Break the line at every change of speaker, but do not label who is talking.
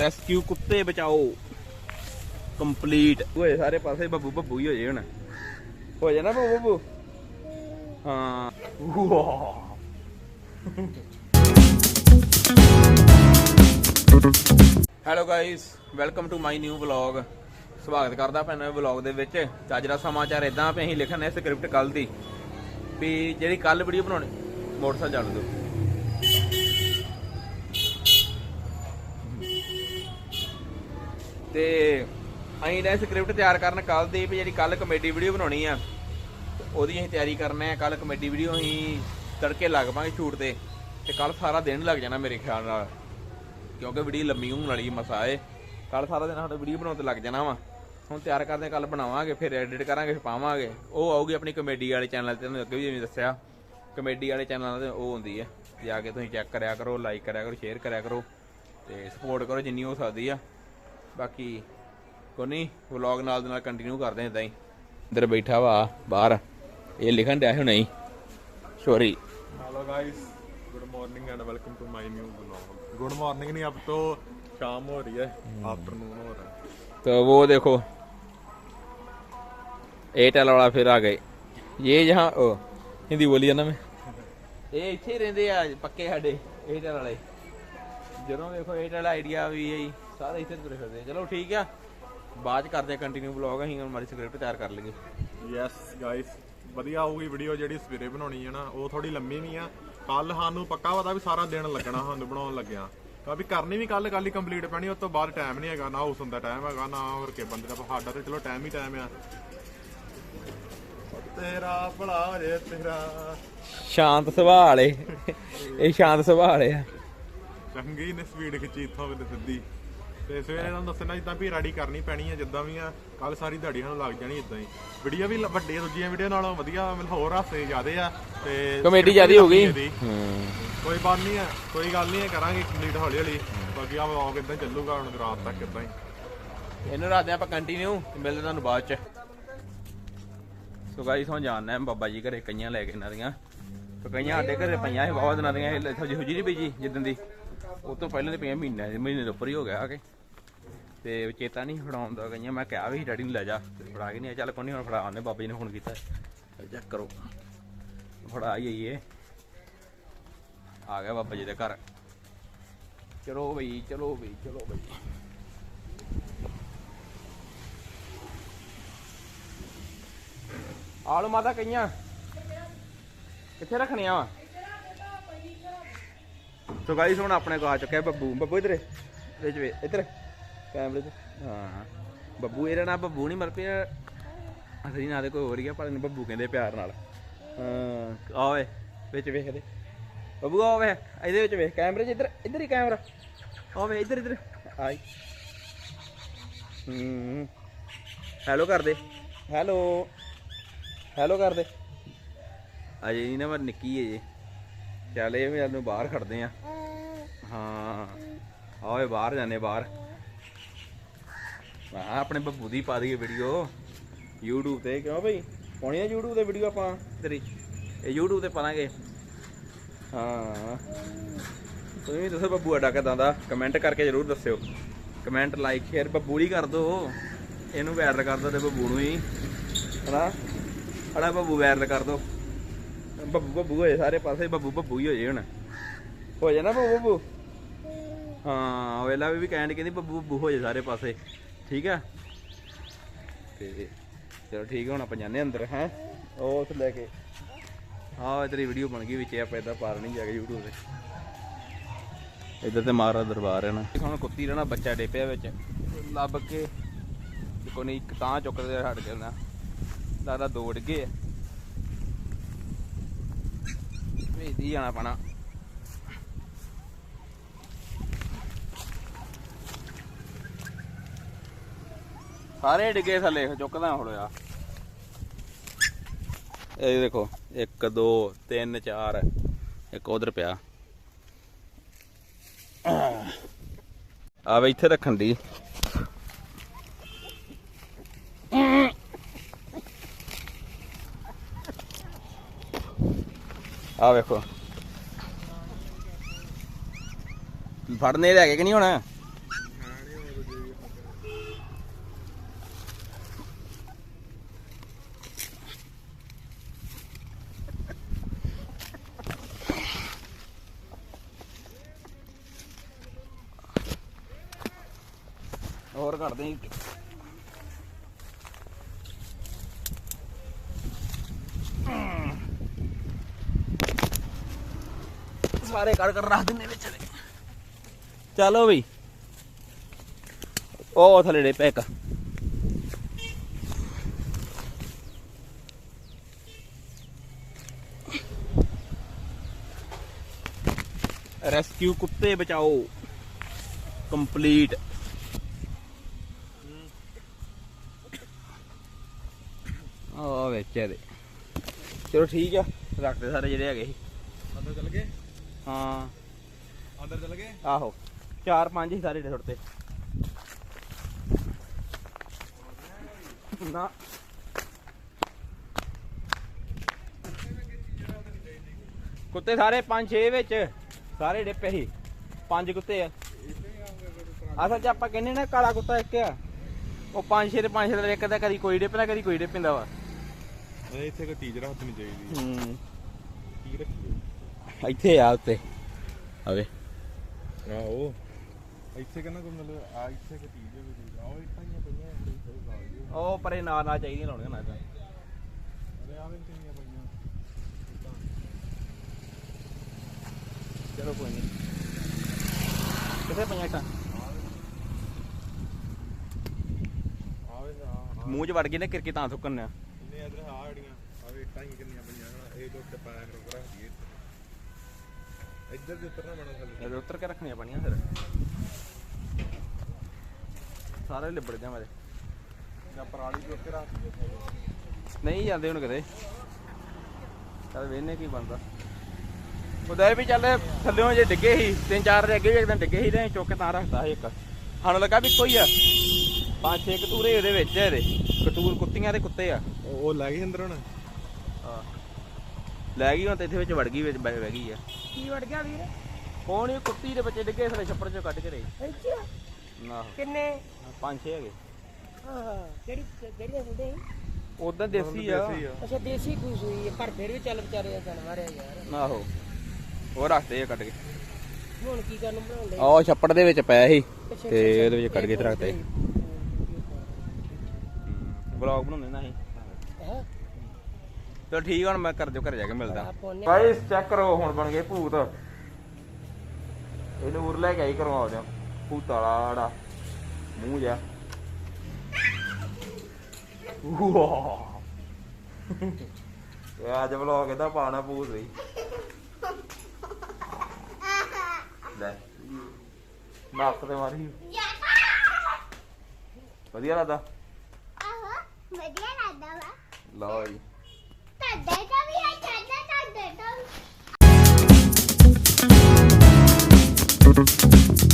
Rescue ਕੁੱਤੇ ਬਚਾਓ। Complete ਓਏ, ਸਾਰੇ ਪਾਸੇ ਬੱਬੂ ਬੱਬੂ ਹੀ ਹੋ ਜੇ ਹੁਣ। ਹੋ ਜਾ ਨਾ ਬੱਬੂ ਬੱਬੂ? ਹਾਂ। Hello guys welcome to my new vlog ਸਵਾਗਤ ਕਰਦਾ ਪੈਣਾ ਵਲੌਗ ਦੇ ਵਿੱਚ। ਤੇ ਅੱਜ ਦਾ ਸਮਾਚਾਰ ਇਦਾਂ ਵੀ ਅਸੀਂ ਲਿਖਣ ਹੈ ਸਕ੍ਰਿਪਟ ਕੱਲ ਦੀ। ਵੀ ਜਿਹੜੀ ਕੱਲ ਵੀਡੀਓ ਬਣਾਉਣੀ, ਮੋਟਰਸਾਈਕਲ ਚੱਲ ਦੋ ਤੇ ਅਸੀਂ ਨੇ ਸਕ੍ਰਿਪਟ ਤਿਆਰ ਕਰਨ ਕੱਲ ਦੀ ਵੀ ਜਿਹੜੀ ਕੱਲ ਕਮੇਡੀ ਵੀਡੀਓ ਬਣਾਉਣੀ ਆ, ਤੇ ਉਹਦੀ ਅਸੀਂ ਤਿਆਰੀ ਕਰਨਾ ਹੈ ਕੱਲ ਕਮੇਡੀ ਵੀਡੀਓ ਅਸੀਂ ਤੜਕੇ ਲੱਗ ਪਾਂਗੇ ਸ਼ੂਟ ਤੇ ਤੇ ਕੱਲ ਸਾਰਾ ਦਿਨ ਲੱਗ ਜਾਣਾ ਮੇਰੇ ਖਿਆਲ ਨਾਲ, ਕਿਉਂਕਿ ਵੀਡੀਓ ਲੰਮੀ ਹੋਣ ਵਾਲੀ ਮਸਾ ਏ ਕੱਲ ਸਾਰਾ ਦਿਨ ਸਾਡਾ ਵੀਡੀਓ ਬਣਾਉਣ ਤੇ ਲੱਗ ਜਾਣਾ ਵਾ। ਹੁਣ ਤਿਆਰ ਕਰਦੇ ਕੱਲ ਬਣਾਵਾਂਗੇ, ਫਿਰ ਐਡਿਟ ਕਰਾਂਗੇ, ਫਿਰ ਪਾਵਾਂਗੇ। ਉਹ ਆਊਗੀ ਆਪਣੀ ਕਮੇਡੀ ਵਾਲੇ ਚੈਨਲ ਤੇ ਤੁਹਾਨੂੰ ਅੱਗੇ ਵੀ ਜਿਵੇਂ ਦੱਸਿਆ, ਕਮੇਡੀ ਵਾਲੇ ਚੈਨਲ ਤੇ ਉਹ ਹੁੰਦੀ ਹੈ ਜਾ ਕੇ ਤੁਸੀਂ ਚੈੱਕ ਕਰਿਆ ਕਰੋ, ਲਾਈਕ ਕਰਿਆ ਕਰੋ, ਸ਼ੇਅਰ ਕਰਿਆ ਕਰੋ, ਤੇ ਸਪੋਰਟ ਕਰੋ ਜਿੰਨੀ ਹੋ ਸਕਦੀ ਆ। ਬਾਕੀ ਕੋਈ ਨਹੀਂ ਵਲੌਗ ਨਾਲ ਦੇ ਨਾਲ ਕੰਟੀਨਿਊ ਕਰਦੇ ਇਦਾਂ ਹੀ ਅੰਦਰ ਬੈਠਾ ਵਾ ਬਾਹਰ ਇਹ ਲਿਖਣ ਡਿਆ ਹੁਣੇ ਹੀ sorry
hello guys good morning and welcome to my new blog good morning नहीं अब तो शाम हो रही है आफ्टरनून हो रहा है
तो वो देखो एयरटेल वाला फिर आ गए ये जहाँ ओ हिंदी बोली है ना मैं ਇਹ ਇੱਥੇ ਹੀ ਰਹਿੰਦੇ ਆ ਪੱਕੇ ਸਾਡੇ ਏਅਰਟੈਲ ਵਾਲੇ ਜਦੋਂ ਦੇਖੋ ਏਅਰਟੈਲ ਆਈਡੀਆ ਵੀ ਹੈ ਸਾਰੇ ਇੱਥੇ ਤੁਰੇ ਫਿਰਦੇ ਆ। ਚਲੋ ਠੀਕ ਆ। ਬਾਅਦ ਚ ਕਰਦੇ ਆ ਕੰਟੀਨਿਊ ਵਲੌਗ ਅਸੀਂ ਹੁਣ ਮਾਰੀ ਸਕ੍ਰਿਪਟ ਤਿਆਰ ਕਰ ਲਈਏ।
ਯੈਸ ਗਾਇਸ ਵਧੀਆ ਹੋਊਗੀ ਵੀਡੀਓ ਜਿਹੜੀ ਸਵੇਰੇ ਬਣਾਉਣੀ ਹੈ ਨਾ ਉਹ ਥੋੜੀ ਲੰਮੀ ਵੀ ਆ। ਕੱਲ ਸਾਨੂੰ ਪੱਕਾ ਪਤਾ ਵੀ ਸਾਰਾ ਦਿਨ ਲੱਗਣਾ ਸਾਨੂੰ ਬਣਾਉਣ ਲੱਗਿਆ। ਕਿਉਂਕਿ ਕਰਨੀ ਵੀ ਕੱਲ ਕੱਲ ਹੀ ਕੰਪਲੀਟ ਪੈਣੀ ਉਸ ਤੋਂ ਬਾਅਦ ਟਾਈਮ ਨਹੀਂ ਹੈਗਾ ਨਾ ਉਸ ਦਾ ਟਾਈਮ ਹੈਗਾ ਨਾ ਹੋਰ ਕੇ ਬੰਦੇ ਦਾ ਸਾਡਾ ਤੇ ਚਲੋ ਟਾਈਮ ਹੀ ਟਾਈਮ ਆ। ਤੇਰਾ ਭਲਾ ਹੋ ਜੇ ਤੇਰਾ।
ਸ਼ਾਂਤ ਸੁਭਾਅ ਵਾਲੇ। ਇਹ ਸ਼ਾਂਤ ਸੁਭਾਅ ਵਾਲੇ ਆ।
ਚੰਗੀ ਨੇ ਸਪੀਡ ਖਿੱਚੀ ਇੱਥੋਂ ਕਿਤੇ ਸਿੱਧੀ। ਤੇ ਸਵੇਰੇ ਤੁਹਾਨੂੰ ਦੱਸਣਾ ਜਿੱਦਾਂ ਵੀ ਰੈਡੀ ਕਰਨੀ ਪੈਣੀ ਹੈ ਜਿੱਦਾਂ ਵੀ ਆ ਕੱਲ ਸਾਰੀ ਦਿਹਾੜੀ ਸਾਨੂੰ ਲੱਗ ਜਾਣੀ ਇਦਾਂ ਹੀ। ਵੀਡੀਓ ਵੀ ਵੱਡੀ ਦੂਜੀਆਂ ਵੀਡੀਓ ਨਾਲੋਂ ਵਧੀਆ ਮਤਲਬ ਹੋਰ ਹਾਸੇ ਜ਼ਿਆਦੇ ਆ ਤੇ
ਕਮੇਡੀ ਜਿਆਦੀ ਹੋ ਗਈ।
ਕੋਈ ਬਾਤ ਨਹੀਂ ਹੈ ਕੋਈ ਗੱਲ ਨਹੀਂ ਕਰਾਂਗੇ ਕੰਪਲੀਟ ਹੌਲੀ ਹੌਲੀ। ਬਾਕੀ ਆ ਵਲੌਗ ਇਦਾਂ ਚੱਲੂਗਾ ਹੁਣ ਰਾਤ ਤੱਕ ਇਦਾਂ ਹੀ।
ਇਹਨੂੰ ਰੱਖਦੇ ਆਪਾਂ ਕੰਟੀਨਿਊ ਮਿਲਦੇ ਤੁਹਾਨੂੰ ਬਾਅਦ ਚ। ਸੋ ਗਾਈਸ ਹੁਣ ਜਾਣਨਾ ਹੈ ਬਾਬਾ ਜੀ ਘਰੇ ਕਈਆਂ ਲੈ ਕੇ ਇਹਨਾਂ ਦੀਆਂ। ਤੇ ਕਈਆਂ ਸਾਡੇ ਘਰੇ ਪਈਆਂ ਸੀ ਬਹੁਤ ਦਿਨਾਂ ਦੀਆਂ ਇਹ ਸਬਜੀ ਹੁਜੀ ਨਹੀਂ ਬੀਜੀ ਜਿੱਦਣ ਦੀ। ਉਹ ਤੋਂ ਪਹਿਲਾਂ ਤੇ ਪਈਆਂ ਮਹੀਨਾ ਮਹੀਨੇ ਦੇ ਉੱਪਰ ਹੀ ਹੋ ਗਿਆ ਆ ਕੇ। ਤੇ ਚੇਤਾ ਨਹੀਂ ਫੜਾਉਂਦਾ ਕਈਆਂ ਮੈਂ ਕਿਹਾ ਵੀ ਡੈਡੀ ਨੂੰ ਲੈ ਜਾ। ਫੜਾ ਕੇ ਨਹੀਂ ਚੱਲ ਕੋਈ ਨਹੀਂ ਹੁਣ ਫੜਾ ਆਉਂਦੇ। ਬਾਬਾ ਜੀ ਨੇ ਫੋਨ ਕੀਤਾ। ਚੈੱਕ ਕਰੋ। ਫੜਾ ਹੀ ਆਈਏ ਆ ਗਿਆ ਬਾਬਾ ਜੀ ਦੇ ਘਰ। ਚਲੋ ਬਈ ਚਲੋ ਬਈ ਚਲੋ ਬਈ। ਆਲੂ ਮਾਤਾ ਕਈਆਂ? ਕਿੱਥੇ ਰੱਖਣੀਆਂ ਵਾ ਸੋ ਗਾਈਸ ਹੁਣ ਆਪਣੇ ਕੋ ਆ ਚੁੱਕਿਆ ਬੱਬੂ। ਬੱਬੂ ਇਧਰ। ਵਿੱਚ ਵੇ ਇਧਰ। ਕੈਮਰੇ 'ਚ? ਹਾਂ। ਬੱਬੂ, ਇਹਦਾ ਨਾਂ ਬੱਬੂ ਨਹੀਂ ਮਰ ਅਸਲੀ ਨਾਂ ਦੇ ਕੋਈ ਹੋਰ ਹੀ ਆ, ਪਰ ਇਹਨੂੰ ਬੱਬੂ ਕਹਿੰਦੇ ਪਿਆਰ ਨਾਲ। ਹਾਂ ਆ ਓਏ ਵਿੱਚ ਵੇਖ ਦੇ ਬੱਬੂ ਆ ਵੇ, ਇਹਦੇ ਵਿੱਚ ਵੇਖ, ਕੈਮਰੇ 'ਚ ਇਧਰ ਇਧਰ ਹੀ ਕੈਮਰਾ। ਆ ਵੇ, ਇਧਰ ਇਧਰ। ਆਈ। ਹੂੰ। ਹੈਲੋ ਕਰ ਦੇ। ਹੈਲੋ। ਹੈਲੋ ਕਰ ਦੇ। ਅਜੇ ਨਹੀਂ ਨਾ ਪਰ ਨਿੱਕੀ ਹੈ ਜੇ। ਚੱਲ ਇਹ ਵੀ ਨੂੰ ਬਾਹਰ ਖੜਦੇ ਆ। ਹਾਂ। ਆਵੇ ਬਾਹਰ ਜਾਣੇ ਬਾਹਰ। ਆ ਆਪਣੇ ਬੱਬੂ ਦੀ ਪਾ ਦਈਏ ਵੀਡੀਓ YouTube ਤੇ ਕਿਉਂ ਬਈ? ਪਾਉਣੀ ਆ YouTube ਤੇ ਵੀਡੀਓ ਆਪਾਂ? ਤੇਰੀ। ਇਹ YouTube ਤੇ ਪਾਵਾਂਗੇ ਹਾਂ। ਤੁਸੀਂ ਦੱਸੋ ਬੱਬੂ ਅੱਡਾ ਕਿਦਾਂ ਦਾ? ਕਮੈਂਟ ਕਰਕੇ ਜਰੂਰ ਦੱਸਿਓ। ਕਮੈਂਟ ਲਾਈਕ ਸ਼ੇਅਰ ਬੱਬੂ ਹੀ ਕਰ ਦੋ ਇਹਨੂੰ ਵਾਇਰਲ ਕਰ ਦੋ ਤੇ ਬੱਬੂ ਨੂੰ ਹੀ। ਹਨਾ? ਹਣਾ ਬੱਬੂ ਵਾਇਰਲ ਕਰ ਦੋ ਬੱਬੂ ਬੱਬੂ ਹੋਏ ਸਾਰੇ ਪਾਸੇ ਬੱਬੂ ਬੱਬੂ ਹੀ ਹੋ ਜੇ ਹੁਣ। ਹੋ ਜਾ ਨਾ ਬੱਬੂ ਬੱਬੂ? ਹਾਂ ਵੇਲਾ ਵੀ ਕਹਿਣ ਕਹਿੰਦੀ ਬੱਬੂ ਬੱਬੂ ਹੋ ਜੇ ਸਾਰੇ ਪਾਸੇ। ਠੀਕ ਆ ਤੇ ਚਲੋ ਠੀਕ ਹੁਣ ਆਪਾਂ ਜਾਂਦੇ ਹਾਂ ਅੰਦਰ, ਹੈ? ਉਹ ਉੱਥੇ ਲੈ ਕੇ। ਹਾਂ ਤੇਰੀ ਵੀਡੀਓ ਬਣ ਗਈ ਵਿੱਚ ਆਪਾਂ ਇਦਾਂ ਪਾਰ ਨਹੀਂ ਜਾ ਕੇ YouTube ਤੇ। ਇੱਧਰ ਤੇ ਮਾਰਾ ਦਰਬਾਰ ਹੈ ਨਾ। ਹੁਣ ਕੁੱਤੀ ਰਹਿਣਾ ਬੱਚਾ ਡੇਪਿਆ ਵਿੱਚ। ਲੱਭ ਕੇ। ਕੋਈ ਨਹੀਂ, ਇੱਕ ਤਾਂ ਚੁੱਕਦੇ ਹਟ ਜਾਂਦਾ ਦਾਦਾ ਦੌੜ ਗਏ ਵੇਦੀ ਜਾਣਾ ਪਣਾ। ਸਾਰੇ ਡਿੱਗੇ ਥੱਲੇ, ਚੁੱਕਦਾ ਹੁਣ ਆ ਇਹ ਦੇਖੋ 1 2 3 4 ਇੱਕ ਉਧਰ ਪਿਆ। ਆ ਵੇ, ਇੱਥੇ ਰੱਖਣ ਦੀ। ਆ ਵੇਖੋ। ਫੜਨੇ ਲੈ ਕੇ ਕਿ ਨਹੀਂ ਹੋਣਾ? ਹੋਰ ਕਰਦੇ ਸਾਰੇ ਕੱਢ ਕਰ ਰੱਖ ਦਿੰਨੇ ਵਿੱਚ। ਚਲੋ ਬਈ। ਉਹ ਥੱਲੇ ਡੇ ਪੈਕ ਰੈਸਕਿਊ ਕੁੱਤੇ ਬਚਾਓ। ਕੰਪਲੀਟ। ਆ ਵਿੱਚ ਇਹਦੇ। ਚਲੋ ਠੀਕ ਆ ਰੱਖਦੇ ਸਾਰੇ ਜਿਹੜੇ ਹੈਗੇ ਸੀ।
ਅੰਦਰ ਚਲ ਗਏ?
ਹਾਂ।
ਅੰਦਰ ਚਲ ਗਏ?
ਆਹੋ ਚਾਰ ਪੰਜ ਹੀ ਸਾਰੇ ਜਿਹੜੇ ਸੁੱਟਤੇ ਨਾ। ਕੁੱਤੇ ਸਾਰੇ ਪੰਜ ਛੇ ਵਿੱਚ। ਸਾਰੇ ਡਿੱਪੇ ਸੀ। ਪੰਜ ਕੁੱਤੇ ਆ। ਅਸਲ 'ਚ ਆਪਾਂ ਕਹਿੰਦੇ ਨਾ ਕਾਲਾ ਕੁੱਤਾ ਇੱਕ ਆ। ਉਹ ਪੰਜ ਛੇ ਤੇ ਪੰਜ ਛੇ ਦੇ ਇੱਕ ਦਾ ਕਦੀ ਕੋਈ ਡਿੱਪਦਾ ਕਦੀ ਕੋਈ ਡਿੱਪਿੰਦਾ ਵਾ।
ਇੱਥੇ ਕੋਈ ਚੀਜ਼ ਰੱਖਣੀ ਚਾਹੀਦੀ
ਹੂੰ
ਕੀ ਰੱਖੀਏ
ਇੱਥੇ ਆ ਉੱਤੇ। ਆਵੇ
ਆਹੋ। ਇੱਥੇ ਕਹਿੰਦਾ ਕੋਈ ਮਤਲਬ ਆ ਇੱਥੇ ਕੋਈ ਚੀਜ਼ ਹੋਵੇ ਕੋਈ ਆਓ ਇੱਟਾਂ ਹੀ ਪਈਆਂ ਇੱਥੇ ਕੋਈ ਲਾ ਦਿਓ।
ਉਹ ਪਰੇ ਨਾਲ ਨਾਲ ਚਾਹੀਦੀਆਂ ਲਾਉਣੀਆਂ ਨਾ ਤਾਂ
ਅਰੇ ਆਵੇਂ ਕਿੰਨੀਆਂ ਪਈਆਂ।
ਚਲੋ ਕੋਈ ਨਹੀਂ ਕਿੱਥੇ ਪਈਆਂ ਇੱਟਾਂ?
ਆਵੇ ਆ
ਮੂੰਹ 'ਚ ਵੜ ਗਈ ਨਾ ਕਿਰਕੀ ਤਾਂ ਥੁੱਕਣ ਨੇ
ਇੰਨੇ ਇਧਰ ਆ ਅੜੀਆਂ ਹੀ ਕਿੰਨੀਆਂ ਪਈਆਂ ਹਨਾ ਇਹ ਦੋ ਤੇ ਪਾਇਆ ਕਰ ਰੱਖ ਦਈਏ ਇੱਧਰ। ਦੇ ਉੱਤਰ ਨਾ ਬਣਾ ਥੱਲੇ।
ਇਹਦੇ ਉੱਤਰ ਕੇ ਰੱਖਣੀਆਂ ਪਣੀਆਂ ਫਿਰ। ਸਾਰੇ ਲਿਬੜ ਜਾ ਮੇਰੇ।
ਜਾਂ ਪਰਾਲੀ ਦੇ ਉੱਤੇ ਰੱਖ ਦਈਏ। ਥੱਲੇ
ਨਹੀਂ ਜਾਂਦੇ ਹੁਣ ਕਿਤੇ। ਚੱਲ ਵੇਖਨੇ ਕੀ ਬਣਦਾ। ਉਹਦਾ ਵੀ ਚੱਲ ਥੱਲਿਓਂ ਜੇ ਡਿੱਗੇ ਸੀ ਤਿੰਨ ਚਾਰ ਦੇ ਅੱਗੇ ਵੀ ਇੱਕ ਦਿਨ ਡਿੱਗੇ ਸੀ ਤੇ ਅਸੀਂ ਚੁੱਕ ਕੇ ਤਾਂ ਰੱਖਤਾ ਸੀ ਇੱਕ। ਸਾਨੂੰ ਲੱਗਾ ਵੀ ਕੋਈ ਆ। ਪੰਜ ਛੇ ਕਤੂਰੇ ਇਹਦੇ ਵਿੱਚ ਆ ਇਹਦੇ। ਕਤੂਰ ਕੁੱਤੀਆਂ ਤੇ ਕੁੱਤੇ ਆ।
ਉਹ ਉਹ ਲੈ ਗਏ ਅੰਦਰ ਹੁਣ
ਹਾਂ। ਲੈ ਗਈ ਹੁਣ ਤੇ ਇੱਥੇ ਵਿੱਚ ਵੜ ਗਈ ਵਿੱਚ ਬਹਿ ਬਹਿ ਗਈ ਆ।
ਕੀ ਵੜ ਗਿਆ ਵੀਰ?
ਕੌਣ ਇਹ ਕੁੱਤੀ ਦੇ ਬੱਚੇ ਡਿੱਗੇ ਥਲੇ ਛੱਪੜ ਚੋਂ ਕੱਢ ਕੇ ਨਾ
ਕਿੰਨੇ?
ਪੰਜ ਛੇ ਹੈਗੇ।
ਹਾਂ ਕਿਹੜੀ ਕਿਹੜੀਆਂ ਸੁਣਦੇ
ਉਦਾਂ ਦੇਸੀ ਆ
ਦੇਸੀ ਆ।
ਅੱਛਾ ਦੇਸੀ ਹੋਈ ਹੈ ਪਰ ਫਿਰ ਵੀ ਚੱਲ ਵਿਚਾਰੇ ਜਾਨਵਰ ਆ ਯਾਰ।
ਆਹੋ। ਉਹ ਰੱਖਦੇ ਆ ਕੱਢ ਕੇ।
ਹੁਣ ਕੀ ਕਰਨ ਬਣਾਉਂਦੇ?
ਆਹ ਛੱਪੜ ਦੇ ਵਿੱਚ ਪਿਆ ਸੀ ਤੇ ਉਹਦੇ ਵਿੱਚ ਕੱਢ ਕੇ ਤੇ ਰੱਖਦੇ ਵਲੌਗ ਬਣਾਉਂਦੇ ਨਾ ਅਸੀਂ
ਹਾਂ?
ਚਲੋ ਠੀਕ ਆ, ਹੁਣ ਮੈਂ ਕਰ ਦਿਓ ਘਰੇ ਜਾ ਕੇ ਮਿਲਦਾ। ਗਾਇਸ ਚੈੱਕ ਕਰੋ ਹੁਣ ਬਣ ਗਏ ਭੂਤ। ਇਹਨੂੰ ਉਰ ਲੈ ਕੇ ਆਈ ਕਰਵਾ ਦਿਓ ਭੂਤ ਵਾਲਾ ਜਿਹੜਾ ਮੂੰਹ ਜਿਹਾ। ਵਾਹ ਇਹ ਅੱਜ ਵਲੌਗ ਇਹਦਾ ਪਾਣਾ ਭੂਤ ਵੀ। ਲੈ। ਨੱਕ ਤੇ ਮਾਰੀ। ਵਧੀਆ ਲੱਗਦਾ?
ਆਹੋ ਵਧੀਆ ਲੱਗਦਾ ਵਾ।
ਲਓ ਜੀ। ਤੁਹਾਡੇ ਤਾਂ ਵੀ ਹੈ ਛੱਡਣਾ ਤੁਹਾਡੇ ਤਾਂ ਵੀ।